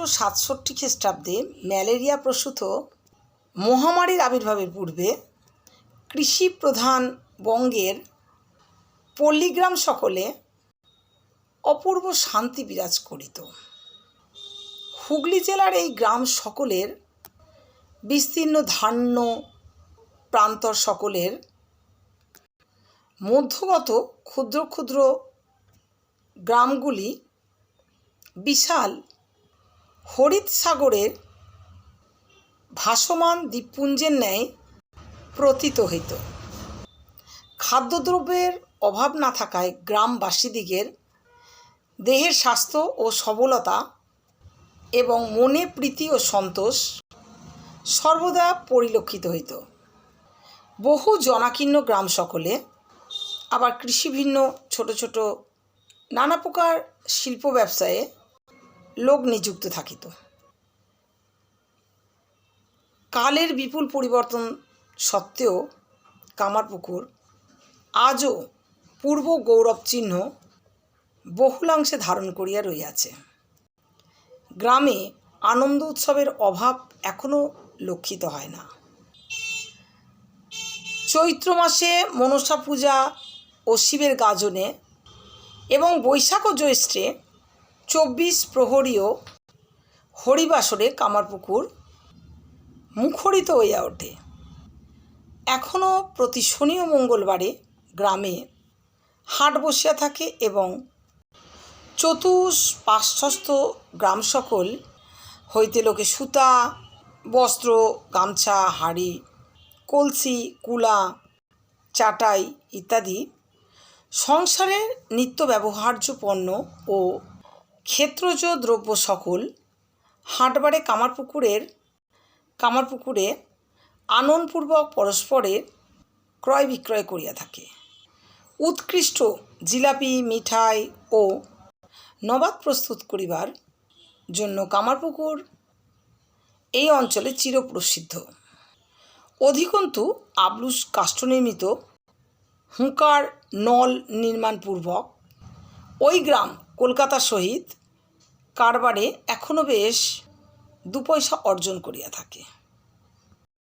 আঠারোশো সাতষট্টি খ্রিস্টাব্দে ম্যালেরিয়া প্রসূত মহামারীর আবির্ভাবের পূর্বে কৃষি প্রধান বঙ্গের পল্লীগ্রাম সকলে অপূর্ব শান্তি বিরাজ করিত। হুগলি জেলার এই গ্রাম সকলের বিস্তীর্ণ ধান্য প্রান্তর সকলের মধ্যগত ক্ষুদ্র ক্ষুদ্র গ্রামগুলি বিশাল হরিৎ সাগরের ভাসমান দ্বীপপুঞ্জের ন্যায় প্রতীত হইত। খাদ্যদ্রব্যের অভাব না থাকায় গ্রামবাসীদিগের দেহের স্বাস্থ্য ও সবলতা এবং মনে প্রীতি ও সন্তোষ সর্বদা পরিলক্ষিত হইত। বহু জনাকীর্ণ গ্রাম সকলে, আবার কৃষিভিন্ন ছোট ছোট নানা প্রকার শিল্প ব্যবসায়ে লোক নিযুক্ত থাকিত। কালের বিপুল পরিবর্তন সত্ত্বেও কামারপুকুর আজও পূর্ব গৌরব চিহ্ন বহুলাংশে ধারণ করিয়া রইয়াছে। গ্রামে আনন্দ উৎসবের অভাব এখনও লক্ষিত হয় না। চৈত্র মাসে মনসা পূজা ও শিবের গাজনে এবং বৈশাখ ও জ্যৈষ্ঠে চব্বিশ প্রহরীয় হরিবাসরে কামারপুকুর মুখরিত হইয়া ওঠে। এখনও প্রতি শনি ও মঙ্গলবারে গ্রামে হাট বসিয়া থাকে এবং চতুষ্পার্শ্বস্থ গ্রাম সকল হইতে লোকে সুতা, বস্ত্র, গামছা, হাড়ি, কলসি, কুলা, চাটাই ইত্যাদি সংসারের নিত্য ব্যবহার্য পণ্য ও ক্ষেত্রজ দ্রব্য সকল হাটবারে কামারপুকুরের, কামারপুকুরে আনন্দপূর্বক পরস্পরের ক্রয় বিক্রয় করিয়া থাকে। উৎকৃষ্ট জিলাপি, মিঠাই ও নবাদ প্রস্তুত করিবার জন্য কামারপুকুর এই অঞ্চলে চিরপ্রসিদ্ধ। অধিকন্তু আবলুস কাষ্ঠনির্মিত হুঁকার নল নির্মাণপূর্বক ওই গ্রাম কলকাতা সহিত কারবারে এখনও বেশ দু পয়সা অর্জন করিয়া থাকে।